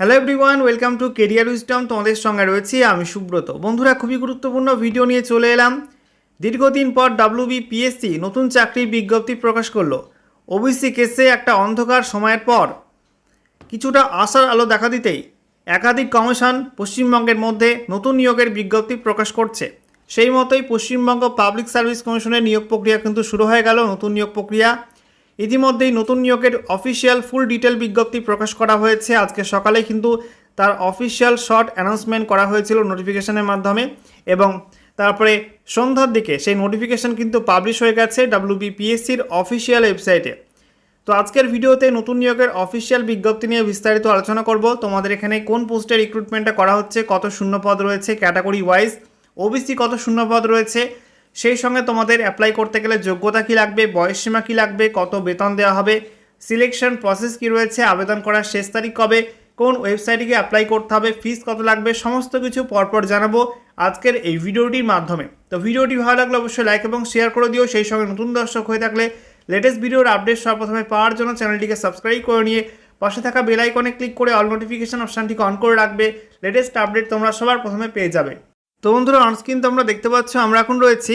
Hello everyone welcome to career wisdom তোমাদের সঙ্গে রয়েছি আমি সুব্রত। বন্ধুরা, খুবই গুরুত্বপূর্ণ ভিডিও নিয়ে চলে এলাম। দীর্ঘদিন পর ডাব্লিউবি পিএসসি নতুন চাকরির বিজ্ঞপ্তি প্রকাশ করল। ওবিসি কেসে একটা অন্ধকার সময়ের পর কিছুটা আশার আলো দেখা দিতেই একাধিক কমিশন পশ্চিমবঙ্গের মধ্যে নতুন নিয়োগের বিজ্ঞপ্তি প্রকাশ করছে। সেই মতোই পশ্চিমবঙ্গ পাবলিক সার্ভিস কমিশনের নিয়োগ প্রক্রিয়া কিন্তু শুরু হয়ে গেল। নতুন নিয়োগ প্রক্রিয়া ইতিমধ্যেই নতুন নিয়োগের অফিসিয়াল ফুল ডিটেল বিজ্ঞপ্তি প্রকাশ করা হয়েছে। আজকে সকালে কিন্তু তার অফিসিয়াল শর্ট অ্যানাউন্সমেন্ট করা হয়েছিল নোটিফিকেশনের মাধ্যমে এবং তারপরে সন্ধ্যার দিকে সেই নোটিফিকেশন কিন্তু পাবলিশ হয়ে গেছে ডাব্লিউবিপিএসসির অফিসিয়াল ওয়েবসাইটে তো আজকের ভিডিওতে নতুন নিয়োগের অফিসিয়াল বিজ্ঞপ্তি নিয়ে বিস্তারিত আলোচনা করব। তোমাদের এখানে কোন পোস্টে রিক্রুটমেন্টটা করা হচ্ছে, কত শূন্যপদ রয়েছে ক্যাটাগরি ওয়াইজ ওবিসি কত শূন্যপদ রয়েছে সেই সঙ্গে তোমাদের অ্যাপ্লাই করতে গেলে যোগ্যতা কী লাগবে বয়সসীমা কী লাগবে, কত বেতন দেওয়া হবে সিলেকশন প্রসেস কী রয়েছে, আবেদন করার শেষ তারিখ কবে, কোন ওয়েবসাইটে গিয়ে অ্যাপ্লাই করতে হবে ফিস কত লাগবে, সমস্ত কিছু পরপর জানাব আজকের এই ভিডিওটির মাধ্যমে। তো ভিডিওটি ভালো লাগলে অবশ্যই লাইক এবং শেয়ার করে দিও, সেই সঙ্গে নতুন দর্শক হয়ে থাকলে লেটেস্ট ভিডিওর আপডেট সর্বপ্রথমে পাওয়ার জন্য চ্যানেলটিকে সাবস্ক্রাইব করে নিয়ে পাশে থাকা বেল আইকনে ক্লিক করে অল নোটিফিকেশন অপশানটিকে অন করে রাখবে লেটেস্ট আপডেট তোমরা সবার প্রথমে পেয়ে যাবে। তো বন্ধুরা অনস্ক্রিন তোমরা দেখতে পাচ্ছ, আমরা এখন রয়েছি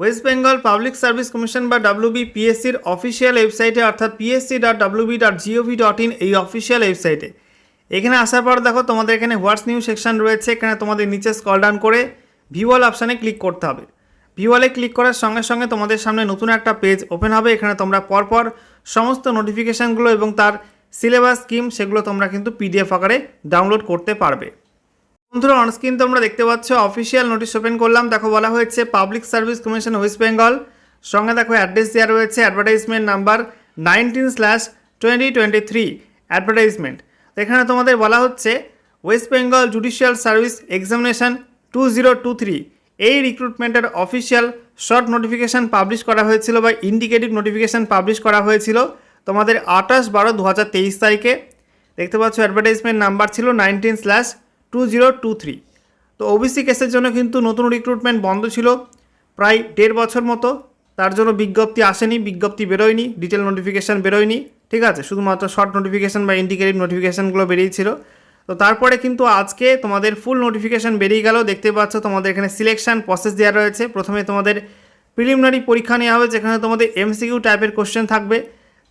West Bengal public service commission বা ডাব্লিউবি পিএসসির অফিসিয়াল ওয়েবসাইটে অর্থাৎ PSC dot WB dot gov dot in এই অফিসিয়াল ওয়েবসাইটে এখানে আসার পর দেখো তোমাদের এখানে হোয়াটস নিউ সেকশন রয়েছে, এখানে তোমাদের নিচে স্কল ডাউন করে ভিওয়াল অপশানে ক্লিক করতে হবে। ভিওয়ালে ক্লিক করার সঙ্গে সঙ্গে তোমাদের সামনে নতুন একটা পেজ ওপেন হবে, এখানে তোমরা পরপর সমস্ত নোটিফিকেশানগুলো এবং তার সিলেবাস স্কিম সেগুলো তোমরা কিন্তু পিডিএফ আকারে ডাউনলোড করতে পারবে। বন্ধুরা অনস্ক্রিন তোমরা দেখতে পাচ্ছ অফিসিয়াল নোটিশ ওপেন করলাম। দেখো, বলা হয়েছে public service commission West Bengal সঙ্গে দেখো অ্যাড্রেস দেওয়া রয়েছে advertisement number nineteen slash twenty twenty three advertisement এখানে তোমাদের বলা হচ্ছে West Bengal judicial service examination two zero two three এই রিক্রুটমেন্টের অফিসিয়াল শর্ট নোটিফিকেশান পাবলিশ করা হয়েছিল বা ইন্ডিকেটিভ নোটিফিকেশান পাবলিশ করা হয়েছিল তোমাদের আঠাশ বারো দু হাজার তেইশ তারিখে। দেখতে পাচ্ছ অ্যাডভার্টাইজমেন্ট নাম্বার ছিল nineteen slash two zero two three তো ওবিসি কেসের জন্য কিন্তু নতুন রিক্রুটমেন্ট বন্ধ ছিল প্রায় দেড় বছর মতো। তার জন্য বিজ্ঞপ্তি আসেনি, বিজ্ঞপ্তি বেরোয়নি ডিটেল নোটিফিকেশান বেরোয়নি। ঠিক আছে, শুধুমাত্র শর্ট নোটিফিকেশান বা ইন্ডিকেটিভ নোটিফিকেশানগুলো বেরিয়েছিল তো তারপরে কিন্তু আজকে তোমাদের ফুল নোটিফিকেশান বেরিয়ে গেল। দেখতে পাচ্ছ তোমাদের এখানে সিলেকশন প্রসেস দেওয়া রয়েছে। প্রথমে তোমাদের প্রিলিমিনারি পরীক্ষা নেওয়া হবে, যেখানে তোমাদের এমসিকিউ টাইপের কোশ্চেন থাকবে।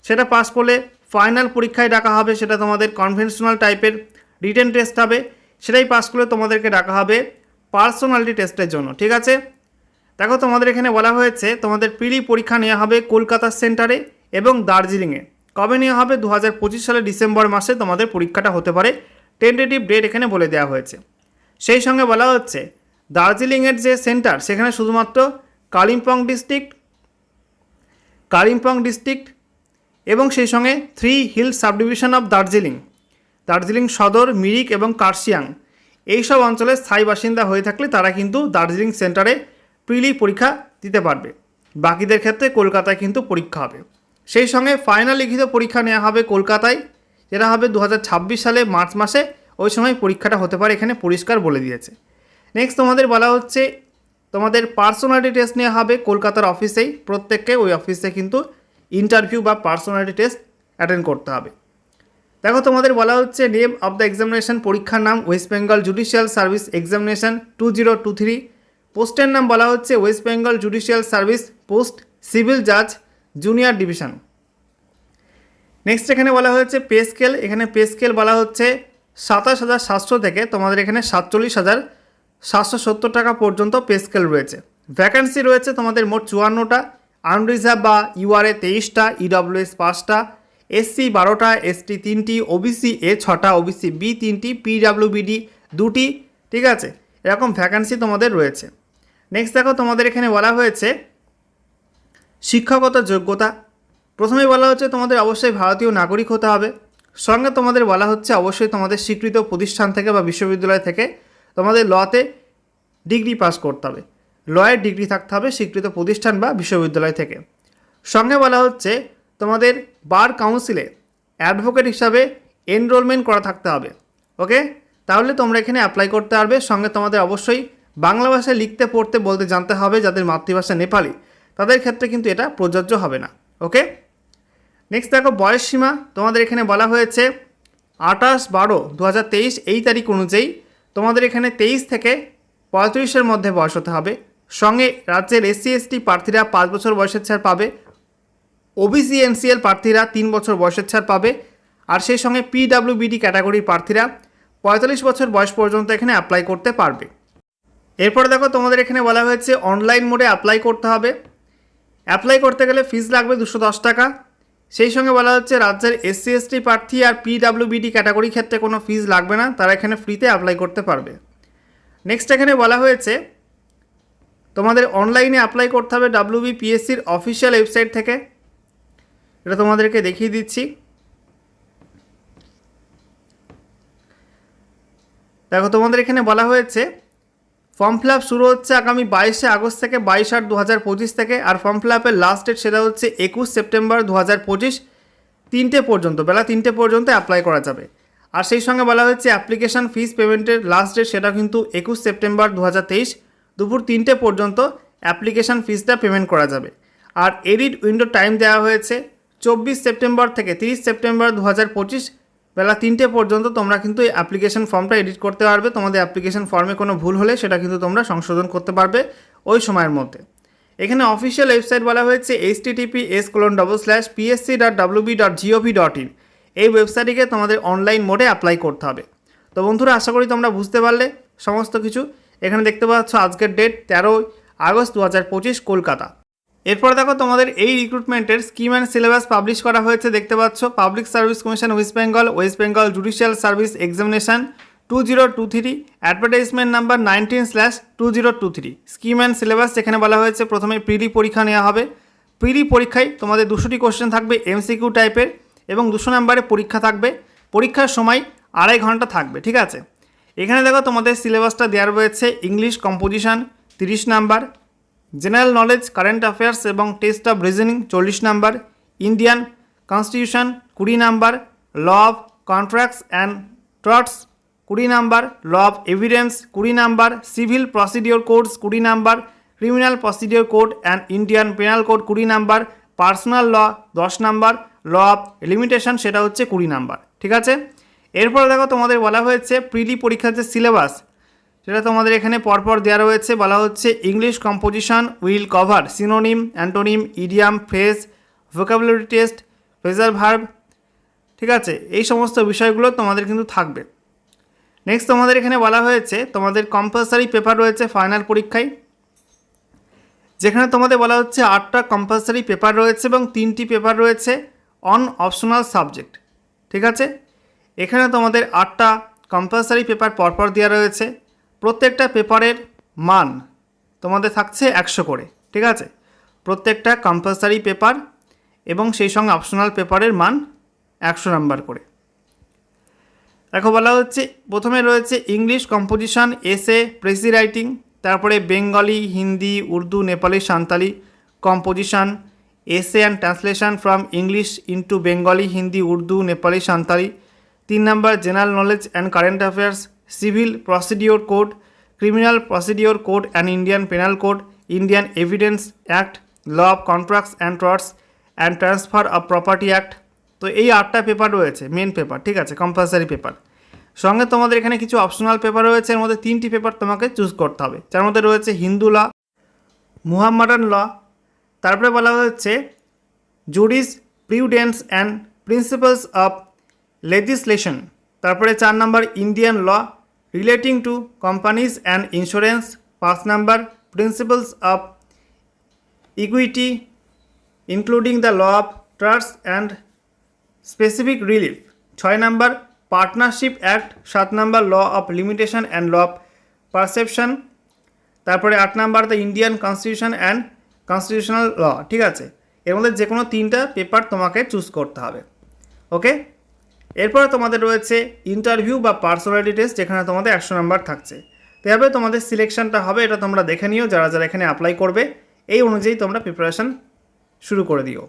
সেটা পাস করলে ফাইনাল পরীক্ষায় ডাকা হবে, সেটা তোমাদের কনভেনশনাল টাইপের রিটেন টেস্ট হবে। সেটাই পাস করলে তোমাদেরকে ডাকা হবে পার্সোনালিটি টেস্টের জন্য, ঠিক আছে? দেখো তোমাদের এখানে বলা হয়েছে, তোমাদের প্রিলি পরীক্ষা নেওয়া হবে কলকাতা সেন্টারে এবং দার্জিলিংয়ে। কবে নেওয়া হবে? দু হাজার সালের ডিসেম্বর মাসে তোমাদের পরীক্ষাটা হতে পারে। টেন্টেটিভ ডেট এখানে বলে দেওয়া হয়েছে। সেই সঙ্গে বলা হচ্ছে, দার্জিলিংয়ের যে সেন্টার সেখানে শুধুমাত্র কালিম্পং ডিস্ট্রিক্ট কালিম্পং ডিস্ট্রিক্ট এবং সেই সঙ্গে three hill subdivision of Darjeeling Darjeeling Sadar, Mirik এবং কার্শিয়াং। এইসব অঞ্চলের স্থায়ী বাসিন্দা হয়ে থাকলে তারা কিন্তু দার্জিলিং সেন্টারে প্রিলি পরীক্ষা দিতে পারবে। বাকিদের ক্ষেত্রে কলকাতায় কিন্তু পরীক্ষা হবে। সেই সঙ্গে ফাইনাল লিখিত পরীক্ষা নেওয়া হবে কলকাতায়, যেটা হবে দু হাজার ছাব্বিশ সালে মার্চ মাসে। ওই সময় পরীক্ষাটা হতে পারে এখানে পরিষ্কার বলে দিয়েছে। নেক্সট তোমাদের বলা হচ্ছে, তোমাদের পার্সোনালিটি টেস্ট নেওয়া হবে কলকাতার অফিসেই প্রত্যেককে ওই অফিসে কিন্তু ইন্টারভিউ বা পার্সোনালিটি টেস্ট অ্যাটেন্ড করতে হবে। দেখো, তোমাদের বলা হচ্ছে নেম অফ দ্য এক্সামিনেশন পরীক্ষার নাম West Bengal judicial service examination two zero two three পোস্টের নাম বলা হচ্ছে West Bengal judicial service post civil জাজ জুনিয়র ডিভিশন নেক্সট এখানে বলা হয়েছে পে স্কেল এখানে পে স্কেল বলা হচ্ছে সাতাশ হাজার সাতশো থেকে তোমাদের এখানে সাতচল্লিশ হাজার সাতশো সত্তর টাকা পর্যন্ত পে স্কেল রয়েছে। ভ্যাকান্সি রয়েছে তোমাদের মোট চুয়ান্নটা আনরিজার্ভ বা ইউআরএ তেইশটা ইডব্লিউএস পাঁচটা এসসি বারোটা, এসটি তিনটি, ওবিসি এ ছটা, ওবিসি বি তিনটি, পিডাব্লিউবিডি দুটি, ঠিক আছে? এরকম ভ্যাকান্সি তোমাদের রয়েছে। নেক্সট দেখো, তোমাদের এখানে বলা হয়েছে শিক্ষাগত যোগ্যতা। প্রথমে বলা হচ্ছে, তোমাদের অবশ্যই ভারতীয় নাগরিক হতে হবে। সঙ্গে তোমাদের বলা হচ্ছে, অবশ্যই তোমাদের স্বীকৃত প্রতিষ্ঠান থেকে বা বিশ্ববিদ্যালয় থেকে তোমাদের লতে ডিগ্রি পাস করতে হবে। লয়ের ডিগ্রি থাকতে হবে, স্বীকৃত প্রতিষ্ঠান বা বিশ্ববিদ্যালয় থেকে। সঙ্গে বলা হচ্ছে তোমাদের বার কাউন্সিলে অ্যাডভোকেট হিসাবে এনরোলমেন্ট করা থাকতে হবে ওকে তাহলে তোমরা এখানে অ্যাপ্লাই করতে পারবে। সঙ্গে তোমাদের অবশ্যই বাংলা ভাষায় লিখতে, পড়তে, বলতে, জানতে হবে যাদের মাতৃভাষা নেপালি। তাদের ক্ষেত্রে কিন্তু এটা প্রযোজ্য হবে না ওকে নেক্সট দেখো, বয়স সীমা। তোমাদের এখানে বলা হয়েছে আঠাশ বারো দু এই তারিখ অনুযায়ী তোমাদের এখানে তেইশ থেকে পঁয়ত্রিশের মধ্যে বয়স হতে হবে। সঙ্গে রাজ্যের এসসি এসটি প্রার্থীরা পাঁচ বছর বয়সের ছাড় পাবে। ওবিসি এনসিএল প্রার্থীরা তিন বছর বয়সের ছাড় পাবে, আর সেই সঙ্গে পিডাব্লিউবিডি ক্যাটাগরির প্রার্থীরা পঁয়তাল্লিশ বছর বয়স পর্যন্ত এখানে অ্যাপ্লাই করতে পারবে। এরপরে দেখো তোমাদের এখানে বলা হয়েছে অনলাইন মোডে অ্যাপ্লাই করতে হবে। অ্যাপ্লাই করতে গেলে ফিস লাগবে দুশো দশ টাকা। সেই সঙ্গে বলা হচ্ছে রাজ্যের এসসি এসটি প্রার্থী আর পিডাব্লিউবিডি ক্যাটাগরি ক্ষেত্রে কোনো ফিস লাগবে না, তারা এখানে ফ্রিতে অ্যাপ্লাই করতে পারবে। নেক্সট এখানে বলা হয়েছে, তোমাদের অনলাইনে অ্যাপ্লাই করতে হবে ডাব্লিউবিপিএসসির অফিসিয়াল ওয়েবসাইট থেকে। এটা তোমাদেরকে দেখিয়ে দিচ্ছি। দেখো, তোমাদের এখানে বলা হয়েছে ফর্ম ফিল শুরু হচ্ছে আগামী বাইশে আগস্ট থেকে বাইশ আট দু হাজার পঁচিশ থেকে, আর ফর্ম ফিল আপের লাস্ট ডেট সেটা হচ্ছে একুশ সেপ্টেম্বর দু হাজার পঁচিশ তিনটে পর্যন্ত, বেলা তিনটে পর্যন্ত অ্যাপ্লাই করা যাবে। আর সেই সঙ্গে বলা হয়েছে অ্যাপ্লিকেশান ফিস পেমেন্টের লাস্ট ডেট সেটা কিন্তু একুশ সেপ্টেম্বর দু হাজার তেইশ দুপুর তিনটে পর্যন্ত অ্যাপ্লিকেশান ফিসটা পেমেন্ট করা যাবে। আর এডিট উইন্ডো টাইম দেওয়া হয়েছে চব্বিশ সেপ্টেম্বর থেকে তিরিশ সেপ্টেম্বর দু হাজার পঁচিশ বেলা তিনটে পর্যন্ত তোমরা কিন্তু এই অ্যাপ্লিকেশন ফর্মটা এডিট করতে পারবে। তোমাদের অ্যাপ্লিকেশন ফর্মে কোনো ভুল হলে সেটা কিন্তু তোমরা সংশোধন করতে পারবে ওই সময়ের মধ্যে। এখানে অফিসিয়াল ওয়েবসাইট বলা হয়েছে H TTP S colon double slash PSC dot WB dot gov dot in এই ওয়েবসাইটটিকে তোমাদের অনলাইন মোডে অ্যাপ্লাই করতে হবে। তো বন্ধুরা, আশা করি তোমরা বুঝতে পারলে সমস্ত কিছু। এখানে দেখতে পাচ্ছ আজকের ডেট তেরোই আগস্ট দু হাজার পঁচিশ, কলকাতা। এরপর দেখো তোমাদের এই রিক্রুটমেন্টের স্কিম অ্যান্ড সিলেবাস পাবলিশ করা হয়েছে, দেখতে পাচ্ছ। Public service commission West Bengal West Bengal judicial service examination two zero two three advertisement number nineteen slash two zero two three scheme and syllabus যেখানে বলা হয়েছে, প্রথমে প্রিলি পরীক্ষা নেওয়া হবে। প্রিলি পরীক্ষায় তোমাদের দুশোটি কোশ্চেন থাকবে এমসিকিউ টাইপের এবং দুশো নাম্বারে পরীক্ষা থাকবে। পরীক্ষার সময় আড়াই ঘণ্টা থাকবে, ঠিক আছে? এখানে দেখো তোমাদের সিলেবাসটা দেওয়া রয়েছে ইংলিশ কম্পোজিশন তিরিশ number general knowledge, current affairs এবং টেস্ট অফ রিজনিং, চল্লিশ নাম্বার। ইন্ডিয়ান কনস্টিটিউশন, কুড়ি number. Law of contracts and torts, কুড়ি নাম্বার। ল অফ এভিডেন্স, কুড়ি নাম্বার। সিভিল প্রসিডিওর কোডস কুড়ি number. Criminal procedure code and Indian penal code, কুড়ি number. Personal law, দশ number. Law of limitation, সেটা হচ্ছে কুড়ি number. ঠিক আছে? এরপর দেখো তোমাদের বলা হয়েছে, প্রিলি পরীক্ষার যে সিলেবাস সেটা তোমাদের এখানে পরপর দেওয়া রয়েছে। বলা হচ্ছে English composition will cover synonym antonym idiom phrase vocabulary test phrasal verb ঠিক আছে? এই সমস্ত বিষয়গুলো তোমাদের কিন্তু থাকবে। নেক্সট তোমাদের এখানে বলা হয়েছে, তোমাদের কম্পালসারি পেপার রয়েছে ফাইনাল পরীক্ষায়। যেখানে তোমাদের বলা হচ্ছে আটটা কম্পালসারি পেপার রয়েছে এবং তিনটি পেপার রয়েছে অন অপশনাল সাবজেক্ট ঠিক আছে? এখানে তোমাদের আটটা কম্পালসারি পেপার পরপর দেওয়া রয়েছে। প্রত্যেকটা পেপারের মান তোমাদের থাকছে একশো করে, ঠিক আছে? প্রত্যেকটা কম্পালসারি পেপার এবং সেই সঙ্গে অপশনাল পেপারের মান একশো নাম্বার করে। দেখো বলা হচ্ছে, প্রথমে রয়েছে English composition essay precis writing তারপরে Bengali Hindi Urdu Nepali Santali composition essay and translation from English into Bengali Hindi Urdu Nepali Santali তিন number general knowledge and current affairs civil procedure code, criminal procedure code and Indian penal code, Indian evidence act, law of contracts and torts and transfer of property act. তো এই আটটা paper রয়েছে main paper, ঠিক আছে, compulsory paper. সঙ্গে তোমাদের এখানে কিছু অপশনাল পেপার রয়েছে, এর মধ্যে তিনটি পেপার তোমাকে চুজ করতে হবে। যার মধ্যে রয়েছে হিন্দু ল মুহাম্মাডান ল, তারপরে বলা হচ্ছে jurisprudence and principles of legislation. তারপরে চার number Indian law relating to companies and insurance পাঁচ number principles of equity including the law of trust and specific relief ছয় নাম্বার পার্টনারশিপ অ্যাক্ট সাত number law of limitation and law of prescription তারপরে আট number the Indian constitution and constitutional law ঠিক আছে? এর মধ্যে যে কোনো তিনটা পেপার তোমাকে চুজ করতে হবে। ওকে এরপরে তোমাদের রয়েছে ইন্টারভিউ বা পার্সোনালিটি টেস্ট যেখানে তোমাদের একশো নাম্বার থাকছে। তো এভাবে তোমাদের সিলেকশনটা হবে, এটা তোমরা দেখে নিও, যারা যারা এখানে অ্যাপ্লাই করবে, এই অনুযায়ী তোমরা প্রিপারেশান শুরু করে দিও।